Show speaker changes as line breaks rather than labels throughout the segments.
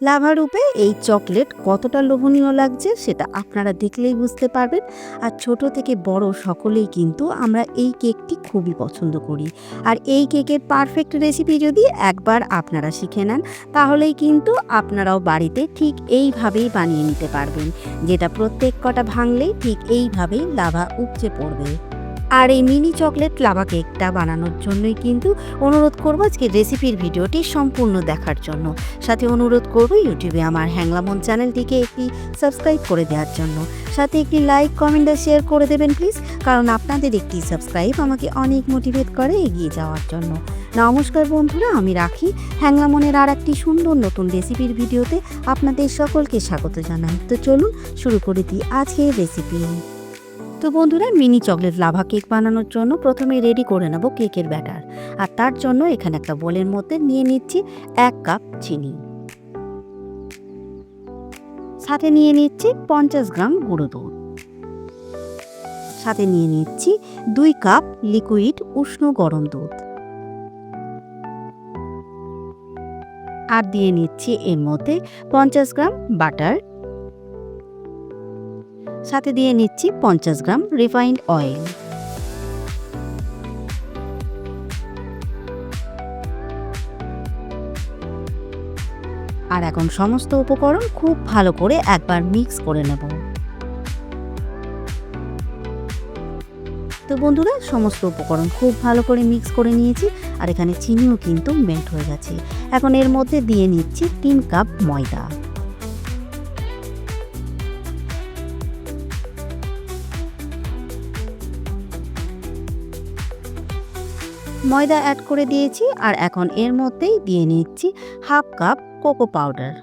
Lava রূপে এই chocolate কতটা লোভনীয় লাগছে সেটা আপনারা দেখলেই বুঝতে পারবেন। আর ছোট থেকে বড় সকলেই কিন্তু আমরা এই কেকটি খুবই পছন্দ করি। আর এই কেকের পারফেক্ট রেসিপি যদি একবার আপনারা শিখে নেন, তাহলেই কিন্তু আপনারাও বাড়িতে ঠিক এইভাবেই বানিয়ে নিতে পারবেন। যেটা প্রত্যেক কটা ভাঙলেই ঠিক এইভাবেই লাভা উপচে পড়বে। আর এই মিনি চকলেট লাভা কেকটা বানানোর জন্যই কিন্তু অনুরোধ করব আজকে রেসিপির ভিডিওটি সম্পূর্ণ দেখার জন্য। সাথে অনুরোধ করব ইউটিউবে আমার হ্যাংলামন চ্যানেলটিকে একটি সাবস্ক্রাইব করে দেওয়ার জন্য। সাথে একটি লাইক, কমেন্ট আর শেয়ার করে দেবেন প্লিজ, কারণ আপনাদের একটি সাবস্ক্রাইব আমাকে অনেক মোটিভেট করে এগিয়ে যাওয়ার জন্য। নমস্কার বন্ধুরা, আমি রাখি। হ্যাংলামনের আর একটি সুন্দর নতুন রেসিপির ভিডিওতে আপনাদের সকলকে স্বাগত জানাই। তো চলুন শুরু করে দিই আজকের রেসিপি। তো বন্ধুরা, মিনি চকলেট লাভা কেক বানানোর জন্য প্রথমে রেডি করে নেব কেকের ব্যাটার। আর তার জন্য এখানে একটা বোলের মধ্যে নিয়ে নিচ্ছি এক কাপ চিনি। সাথে নিয়ে নিচ্ছি পঞ্চাশ গ্রাম গুঁড়ো দুধ। সাথে নিয়ে নিচ্ছি দুই কাপ লিকুইড উষ্ণ গরম দুধ। আর দিয়ে নিচ্ছি এর মধ্যে পঞ্চাশ গ্রাম বাটার সাথে দিয়ে নিচ্ছি পঞ্চাশ গ্রাম রিফাইন্ড অয়েল। আর এখন সমস্ত উপকরণ খুব ভালো করে একবার মিক্স করে নেব। তো বন্ধুরা, সমস্ত উপকরণ খুব ভালো করে মিক্স করে নিয়েছি, আর এখানে চিনিও কিন্তু মেল্ট হয়ে গেছে। এখন এর মধ্যে দিয়ে নিচ্ছি তিন কাপ ময়দা। ময়দা অ্যাড করে দিয়েছি আর এখন এর মধ্যেই দিয়ে নিচ্ছি হাফ কাপ কোকো পাউডার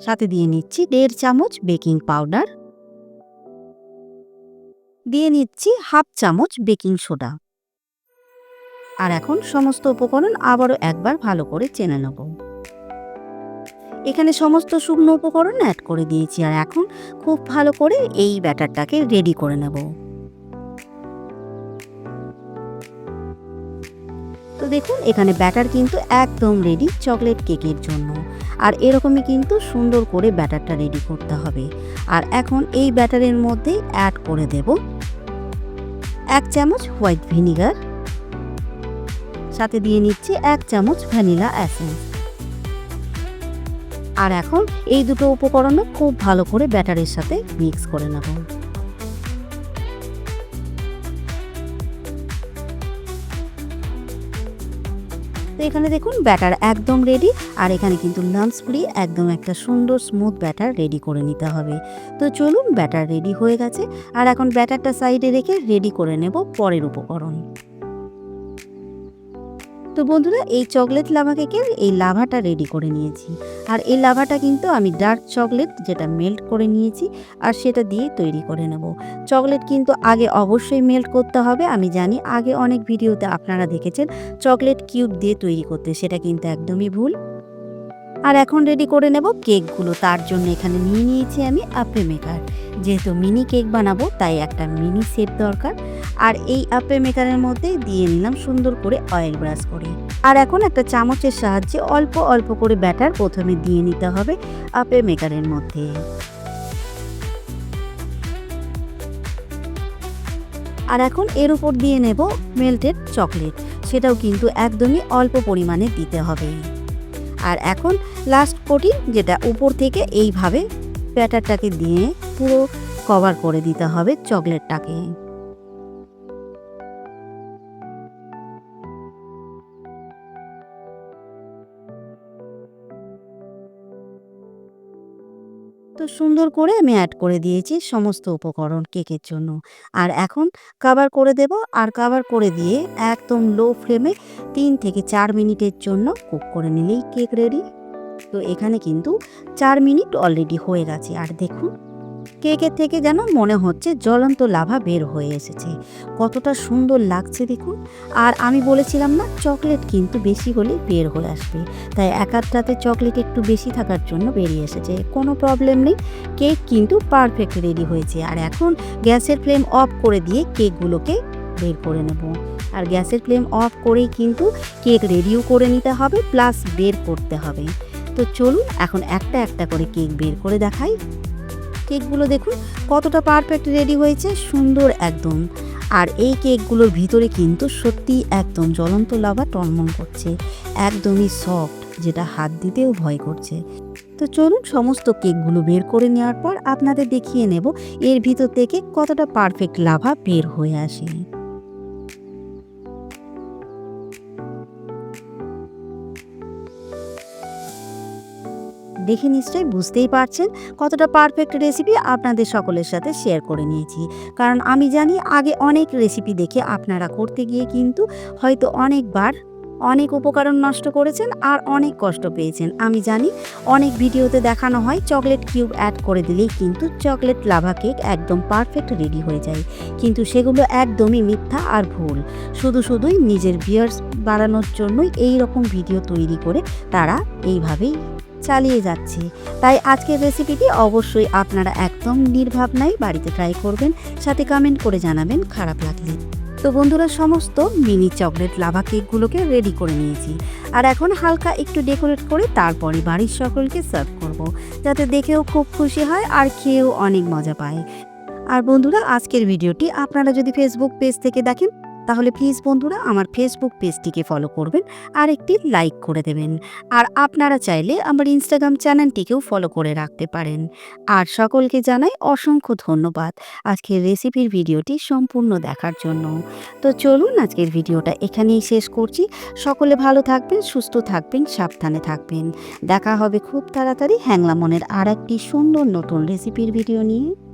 সাথে দিয়ে নিচ্ছি দেড় চামচ বেকিং পাউডার দিয়ে নিচ্ছি হাফ চামচ বেকিং সোডা আর এখন সমস্ত উপকরণ আবারও একবার ভালো করে চেনে নেব। এখানে সমস্ত শুকনো উপকরণ অ্যাড করে দিয়েছি আর এখন খুব ভালো করে এই ব্যাটারটাকে রেডি করে নেব। তো দেখুন, এখানে ব্যাটার কিন্তু একদম রেডি চকলেট কেকের জন্য। আর এরকমই কিন্তু সুন্দর করে ব্যাটারটা রেডি করতে হবে। আর এখন এই ব্যাটারের মধ্যে অ্যাড করে দেব এক চামচ হোয়াইট ভিনিগার সাথে দিয়ে নিচ্ছি এক চামচ ভ্যানিলা অ্যাসেন্স আর এখন এই দুটো উপকরণও খুব ভালো করে ব্যাটারের সাথে মিক্স করে নেব। তো এখানে দেখুন ব্যাটার একদম রেডি আর এখানে কিন্তু লামস ফ্রি একদম একটা সুন্দর স্মুথ ব্যাটার রেডি করে নিতে হবে। তো চলুন ব্যাটার রেডি হয়ে গেছে আর এখন ব্যাটারটা সাইডে রেখে রেডি করে নেব পরের উপকরণ। তো বন্ধুরা, এই চকলেট লাভা কেকের এই লাভাটা রেডি করে নিয়েছি। আর এই লাভাটা কিন্তু আমি ডার্ক চকলেট যেটা মেল্ট করে নিয়েছি, আর সেটা দিয়ে তৈরি করে নেব। চকলেট কিন্তু আগে অবশ্যই মেল্ট করতে হবে। আমি জানি আগে অনেক ভিডিওতে আপনারা দেখেছেন, চকলেট কিউব দিয়ে তৈরি করতে, সেটা কিন্তু একদমই ভুল। আর এখন রেডি করে নেব কেকগুলো। তার জন্য এখানে নিয়ে নিয়েছি আমি আপে মেকার যেহেতু মিনি কেক বানাবো, তাই একটা মিনি সেট দরকার। আর এই আপে মেকারের মধ্যে দিয়ে নিলাম সুন্দর করে অয়েল ব্রাশ করে। আর এখন একটা চামচের সাহায্যে অল্প অল্প করে ব্যাটার প্রথমে দিয়ে নিতে হবে আপে মেকারের মধ্যে। আর এখন এর উপর দিয়ে নেব মেল্টেড চকলেট সেটাও কিন্তু একদমই অল্প পরিমাণে দিতে হবে। আর এখন লাস্ট কোটিং যেটা উপর থেকে এইভাবে ব্যাটারটাকে দিয়ে পুরো কভার করে দিতে হবে চকলেটটাকে। তো সুন্দর করে আমি অ্যাড করে দিয়েছি সমস্ত উপকরণ কেকের জন্য। আর এখন কাভার করে দেব আর কাভার করে দিয়ে একদম লো ফ্লেমে তিন থেকে চার মিনিটের জন্য কুক করে নিলেই কেক রেডি তো এখানে কিন্তু চার মিনিট অলরেডি হয়ে গেছে। আর দেখুন কেকের থেকে যেন মনে হচ্ছে জ্বলন্ত লাভা বের হয়ে এসেছে। কতটা সুন্দর লাগছে দেখুন। আর আমি বলেছিলাম না, চকলেট কিন্তু বেশি হলে বের হয়ে আসবে। তাই এক আধটাতে চকলেট একটু বেশি থাকার জন্য বেরিয়ে এসেছে। কোনো প্রবলেম নেই। কেক কিন্তু পারফেক্ট রেডি হয়েছে। আর এখন গ্যাসের ফ্লেম অফ করে দিয়ে কেকগুলোকে বের করে নেব। আর গ্যাসের ফ্লেম অফ করেই কিন্তু কেক রেডিও করে নিতে হবে, প্লাস বের করতে হবে। তো চলুন, এখন একটা একটা করে কেক বের করে দেখাই। কেকগুলো দেখুন, কতটা পারফেক্ট রেডি হয়েছে, সুন্দর একদম। আর এই কেকগুলোর ভিতরে কিন্তু সত্যি একদম জ্বলন্ত লাভা টনমন করছে, একদমই সফট যেটা হাত দিতেও ভয় করছে। তো চলুন সমস্ত কেকগুলো বের করে নেওয়ার পর আপনাদের দেখিয়ে নেব, এর ভিতর থেকে কতটা পারফেক্ট লাভা বের হয়ে আসে দেখে নিশ্চয়ই বুঝতেই পারছেন কতটা পারফেক্ট রেসিপি আপনাদের সকলের সাথে শেয়ার করে নিয়েছি। কারণ আমি জানি আগে অনেক রেসিপি দেখে আপনারা করতে গিয়ে কিন্তু হয়তো অনেকবার অনেক উপকরণ নষ্ট করেছেন আর অনেক কষ্ট পেয়েছেন। আমি জানি অনেক ভিডিওতে দেখানো হয় চকলেট কিউব অ্যাড করে দিলেই কিন্তু চকলেট লাভা কেক একদম পারফেক্ট রেডি হয়ে যায়। কিন্তু সেগুলো একদমই মিথ্যা আর ভুল। শুধু শুধুই নিজের বিয়ার্স বাড়ানোর জন্যই এই রকম ভিডিও তৈরি করে তারা এইভাবেই চালিয়ে যাচ্ছে। তাই আজকের রেসিপিটি অবশ্যই আপনারা একদম নির্ভাবনায় বাড়িতে ট্রাই করবেন, সাথে কমেন্ট করে জানাবেন খারাপ লাগলে। তো বন্ধুরা, সমস্ত মিনি চকলেট লাভা কেকগুলোকে রেডি করে নিয়েছি। আর এখন হালকা একটু ডেকোরেট করে তারপরে বাড়ির সকলকে সার্ভ করব, যাতে দেখেও খুব খুশি হয় আর খেয়েও অনেক মজা পায়। আর বন্ধুরা, আজকের ভিডিওটি আপনারা যদি ফেসবুক পেজ থেকে দেখেন তাহলে প্লিজ বন্ধুরা আমার ফেসবুক পেজটিকে ফলো করবেন আর একটি লাইক করে দেবেন। আর আপনারা চাইলে আমার ইনস্টাগ্রাম চ্যানেলটিকেও ফলো করে রাখতে পারেন। আর সকলকে জানাই অসংখ্য ধন্যবাদ আজকের রেসিপির ভিডিওটি সম্পূর্ণ দেখার জন্য। তো চলুন আজকের ভিডিওটা এখানেই শেষ করছি। সকলে ভালো থাকবেন, সুস্থ থাকবেন, সাবধানে থাকবেন। দেখা হবে খুব তাড়াতাড়ি হ্যাংলা মনের আর একটি সুন্দর নতুন রেসিপির ভিডিও নিয়ে।